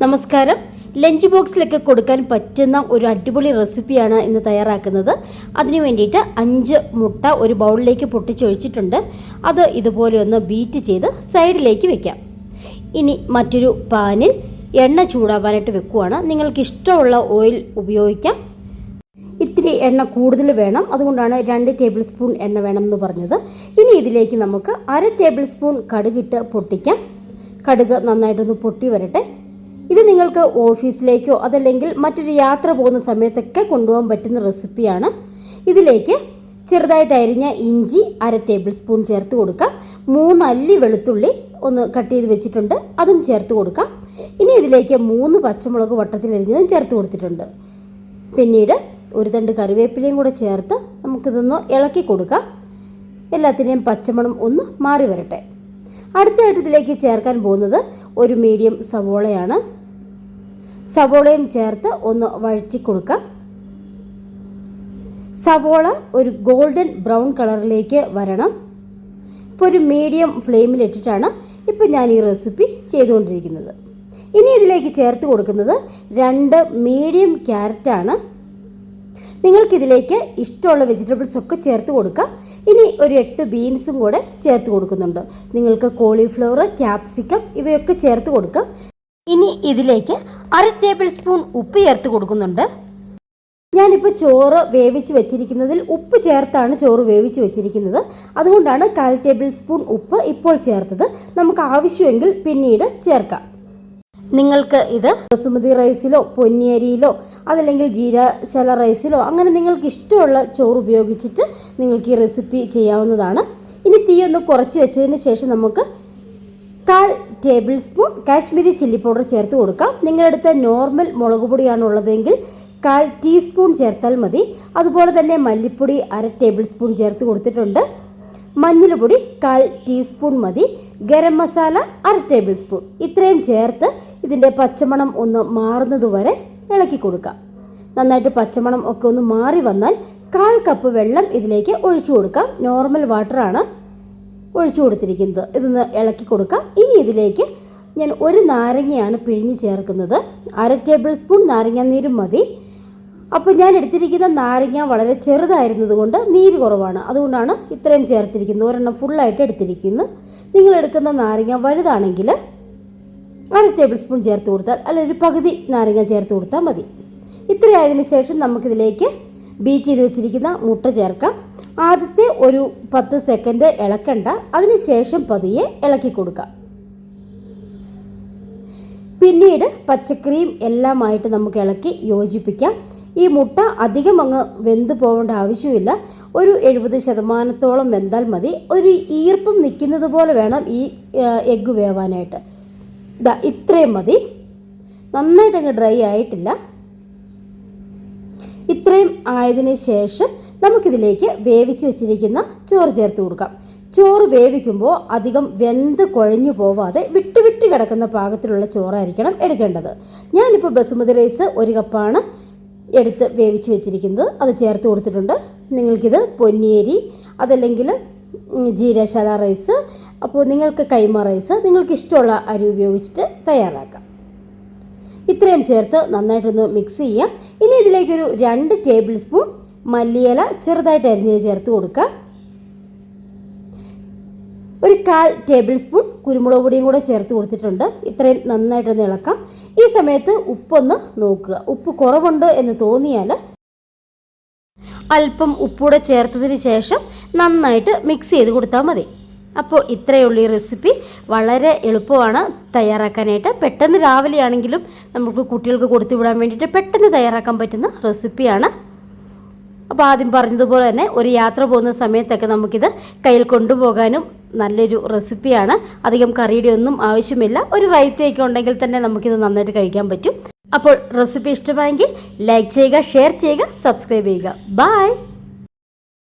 നമസ്കാരം. ലഞ്ച് ബോക്സിലൊക്കെ കൊടുക്കാൻ പറ്റുന്ന ഒരു അടിപൊളി റെസിപ്പിയാണ് ഇന്ന് തയ്യാറാക്കുന്നത്. അതിനു വേണ്ടിയിട്ട് അഞ്ച് മുട്ട ഒരു ബൗളിലേക്ക് പൊട്ടിച്ചൊഴിച്ചിട്ടുണ്ട്. അത് ഇതുപോലെ ഒന്ന് ബീറ്റ് ചെയ്ത് സൈഡിലേക്ക് വെക്കാം. ഇനി മറ്റൊരു പാനിൽ എണ്ണ ചൂടാവാനായിട്ട് വെക്കുവാണ്. നിങ്ങൾക്ക് ഇഷ്ടമുള്ള ഓയിൽ ഉപയോഗിക്കാം. ഇത്തിരി എണ്ണ കൂടുതൽ വേണം. അതുകൊണ്ടാണ് രണ്ട് ടേബിൾ സ്പൂൺ എണ്ണ വേണം എന്ന് പറഞ്ഞത്. ഇനി ഇതിലേക്ക് നമുക്ക് അര ടേബിൾ സ്പൂൺ കടുകിട്ട് പൊട്ടിക്കാം. കടുക് നന്നായിട്ടൊന്ന് പൊട്ടി വരട്ടെ. ഇത് നിങ്ങൾക്ക് ഓഫീസിലേക്കോ അതല്ലെങ്കിൽ മറ്റൊരു യാത്ര പോകുന്ന സമയത്തൊക്കെ കൊണ്ടുപോകാൻ പറ്റുന്ന റെസിപ്പിയാണ്. ഇതിലേക്ക് ചെറുതായിട്ട് അരിഞ്ഞ ഇഞ്ചി അര ടേബിൾ സ്പൂൺ ചേർത്ത് കൊടുക്കാം. മൂന്ന് അല്ലി വെളുത്തുള്ളി ഒന്ന് കട്ട് ചെയ്ത് വെച്ചിട്ടുണ്ട്. അതും ചേർത്ത് കൊടുക്കാം. ഇനി ഇതിലേക്ക് മൂന്ന് പച്ചമുളക് വട്ടത്തിൽ അരിഞ്ഞതും ചേർത്ത് കൊടുത്തിട്ടുണ്ട്. പിന്നീട് ഒരു തണ്ട് കറിവേപ്പിലയും കൂടെ ചേർത്ത് നമുക്കിതൊന്ന് ഇളക്കി കൊടുക്കാം. എല്ലാത്തിനെയും പച്ചമണം ഒന്ന് മാറി വരട്ടെ. അടുത്തായിട്ട് ഇതിലേക്ക് ചേർക്കാൻ പോകുന്നത് ഒരു മീഡിയം സവോളയാണ്. സവോളയും ചേർത്ത് ഒന്ന് വഴറ്റി കൊടുക്കാം. സവോള ഒരു ഗോൾഡൻ ബ്രൗൺ കളറിലേക്ക് വരണം. ഇപ്പോൾ ഒരു മീഡിയം ഫ്ലെയിമിലിട്ടിട്ടാണ് ഇപ്പോൾ ഞാൻ ഈ റെസിപ്പി ചെയ്തുകൊണ്ടിരിക്കുന്നത്. ഇനി ഇതിലേക്ക് ചേർത്ത് കൊടുക്കുന്നത് രണ്ട് മീഡിയം ക്യാരറ്റാണ് നിങ്ങൾക്കിതിലേക്ക് ഇഷ്ടമുള്ള വെജിറ്റബിൾസ് ഒക്കെ ചേർത്ത് കൊടുക്കാം. ഇനി ഒരു എട്ട് ബീൻസും കൂടെ ചേർത്ത് കൊടുക്കുന്നുണ്ട്. നിങ്ങൾക്ക് കോളിഫ്ലവർ ക്യാപ്സിക്കം ഇവയൊക്കെ ചേർത്ത് കൊടുക്കാം. ഇനി ഇതിലേക്ക് അര ടേബിൾ സ്പൂൺ ഉപ്പ് ചേർത്ത് കൊടുക്കുന്നുണ്ട്. ഞാനിപ്പോൾ ചോറ് വേവിച്ച് വെച്ചിരിക്കുന്നതിൽ ഉപ്പ് ചേർത്താണ് ചോറ് വേവിച്ച് വെച്ചിരിക്കുന്നത്. അതുകൊണ്ടാണ് കാൽ ടേബിൾ സ്പൂൺ ഉപ്പ് ഇപ്പോൾ ചേർത്തത്. നമുക്ക് ആവശ്യമെങ്കിൽ പിന്നീട് ചേർക്കാം. നിങ്ങൾക്ക് ഇത് ബസുമതി റൈസിലോ പൊന്നിയരിയിലോ അതല്ലെങ്കിൽ ജീരശല റൈസിലോ അങ്ങനെ നിങ്ങൾക്ക് ഇഷ്ടമുള്ള ചോറ് ഉപയോഗിച്ചിട്ട് നിങ്ങൾക്ക് ഈ റെസിപ്പി ചെയ്യാവുന്നതാണ്. ഇനി തീയൊന്ന് കുറച്ച് വെച്ചതിന് ശേഷം നമുക്ക് കാൽ table spoon Kashmiri chilli powder ചേർത്ത് കൊടുക്കാം. നിങ്ങളുടെ അടുത്ത് നോർമൽ മുളക് പൊടിയാണ് ഉള്ളതെങ്കിൽ കാൽ ടീസ്പൂൺ ചേർത്താൽ മതി. അതുപോലെ തന്നെ മല്ലിപ്പൊടി അര ടേബിൾ സ്പൂൺ ചേർത്ത് കൊടുത്തിട്ടുണ്ട്. മഞ്ഞൾപ്പൊടി കാൽ ടീസ്പൂൺ മതി. ഗരം മസാല അര ടേബിൾ സ്പൂൺ ഇത്രയും ചേർത്ത് ഇതിന്റെ പച്ചമണം ഒന്ന് മാറുന്നതുവരെ ഇളക്കി കൊടുക്കാം. നന്നായിട്ട് പച്ചമണം ഒക്കെ ഒന്ന് മാറി വന്നാൽ കാൽ കപ്പ് വെള്ളം ഇതിലേക്ക് ഒഴിച്ചു കൊടുക്കാം. നോർമൽ വാട്ടറാണ്. ഒഴിച്ചു കൊടുത്തിരിക്കുന്നത്. ഇതൊന്ന് ഇളക്കി കൊടുക്കാം. ഇനി ഇതിലേക്ക് ഞാൻ ഒരു നാരങ്ങയാണ് പിഴിഞ്ഞ് ചേർക്കുന്നത്. അര ടേബിൾ സ്പൂൺ നാരങ്ങാനീരും മതി. അപ്പോൾ ഞാൻ എടുത്തിരിക്കുന്ന നാരങ്ങ വളരെ ചെറുതായിരുന്നതുകൊണ്ട് നീര് കുറവാണ്. അതുകൊണ്ടാണ് ഇത്രയും ചേർത്തിരിക്കുന്നത്. ഒരെണ്ണം ഫുള്ളായിട്ട് എടുത്തിരിക്കുന്നത് നിങ്ങൾ എടുക്കുന്ന നാരങ്ങ വലുതാണെങ്കിൽ അര ടേബിൾ സ്പൂൺ ചേർത്ത് കൊടുത്താൽ അല്ല ഒരു പകുതി നാരങ്ങ ചേർത്ത് കൊടുത്താൽ മതി. ഇത്രയായതിനു ശേഷം നമുക്കിതിലേക്ക് ബീറ്റ് ചെയ്ത് വെച്ചിരിക്കുന്ന മുട്ട ചേർക്കാം. ആദ്യത്തെ ഒരു പത്ത് സെക്കൻഡ് ഇളക്കണ്ട. അതിനുശേഷം പതിയെ ഇളക്കി കൊടുക്കാം. പിന്നീട് പച്ചക്കറിയും എല്ലാമായിട്ട് നമുക്ക് ഇളക്കി യോജിപ്പിക്കാം. ഈ മുട്ട അധികം അങ്ങ് വെന്ത് പോകേണ്ട ആവശ്യമില്ല. ഒരു എഴുപത് ശതമാനത്തോളം വെന്താൽ മതി. ഒരു ഈർപ്പം നിൽക്കുന്നത് പോലെ വേണം ഈ എഗ്ഗ് വേവാനായിട്ട്. ഇതാ ഇത്രയും മതി. നന്നായിട്ട് അങ്ങ് ഡ്രൈ ആയിട്ടില്ല. ഇത്രയും ആയതിനു ശേഷം നമുക്കിതിലേക്ക് വേവിച്ച് വെച്ചിരിക്കുന്ന ചോറ് ചേർത്ത് കൊടുക്കാം. ചോറ് വേവിക്കുമ്പോൾ അധികം വെന്ത് കുഴഞ്ഞു പോവാതെ വിട്ട് വിട്ട് കിടക്കുന്ന പാകത്തിലുള്ള ചോറായിരിക്കണം എടുക്കേണ്ടത്. ഞാനിപ്പോൾ ബസുമതി റൈസ് ഒരു കപ്പാണ് എടുത്ത് വേവിച്ച് വെച്ചിരിക്കുന്നത്. അത് ചേർത്ത് കൊടുത്തിട്ടുണ്ട്. നിങ്ങൾക്കിത് പൊന്നിയേരി അതല്ലെങ്കിൽ ജീരശാല റൈസ് അപ്പോൾ നിങ്ങൾക്ക് കൈമ റൈസ് നിങ്ങൾക്ക് ഇഷ്ടമുള്ള അരി ഉപയോഗിച്ചിട്ട് തയ്യാറാക്കാം. ഇത്രയും ചേർത്ത് നന്നായിട്ടൊന്ന് മിക്സ് ചെയ്യാം. ഇനി ഇതിലേക്കൊരു രണ്ട് ടേബിൾ സ്പൂൺ മല്ലിയില ചെറുതായിട്ട് അരിഞ്ഞത് ചേർത്ത് കൊടുക്കുക. ഒരു കാൽ ടേബിൾ സ്പൂൺ കുരുമുളക് പൊടിയും കൂടെ ചേർത്ത് കൊടുത്തിട്ടുണ്ട്. ഇത്രയും നന്നായിട്ടൊന്ന് ഇളക്കാം. ഈ സമയത്ത് ഉപ്പൊന്ന് നോക്കുക. ഉപ്പ് കുറവുണ്ട് എന്ന് തോന്നിയാൽ അല്പം ഉപ്പൂടെ ചേർത്തതിന് ശേഷം നന്നായിട്ട് മിക്സ് ചെയ്ത് കൊടുത്താൽ മതി. അപ്പോൾ ഇത്രയുള്ള ഈ റെസിപ്പി വളരെ എളുപ്പമാണ് തയ്യാറാക്കാനായിട്ട്. പെട്ടെന്ന് രാവിലെയാണെങ്കിലും നമുക്ക് കുട്ടികൾക്ക് കൊടുത്തു വിടാൻ വേണ്ടിയിട്ട് പെട്ടെന്ന് തയ്യാറാക്കാൻ പറ്റുന്ന റെസിപ്പിയാണ് അപ്പോൾ ആദ്യം പറഞ്ഞതുപോലെ തന്നെ ഒരു യാത്ര പോകുന്ന സമയത്തൊക്കെ നമുക്കിത് കയ്യിൽ കൊണ്ടുപോകാനും നല്ലൊരു റെസിപ്പിയാണ്. അധികം കറിയുടെ ഒന്നും ആവശ്യമില്ല. ഒരു റൈത്തയൊക്കെ ഉണ്ടെങ്കിൽ തന്നെ നമുക്കിത് നന്നായിട്ട് കഴിക്കാൻ പറ്റും. അപ്പോൾ റെസിപ്പി ഇഷ്ടമായെങ്കിൽ ലൈക്ക് ചെയ്യുക ഷെയർ ചെയ്യുക സബ്സ്ക്രൈബ് ചെയ്യുക. ബായ്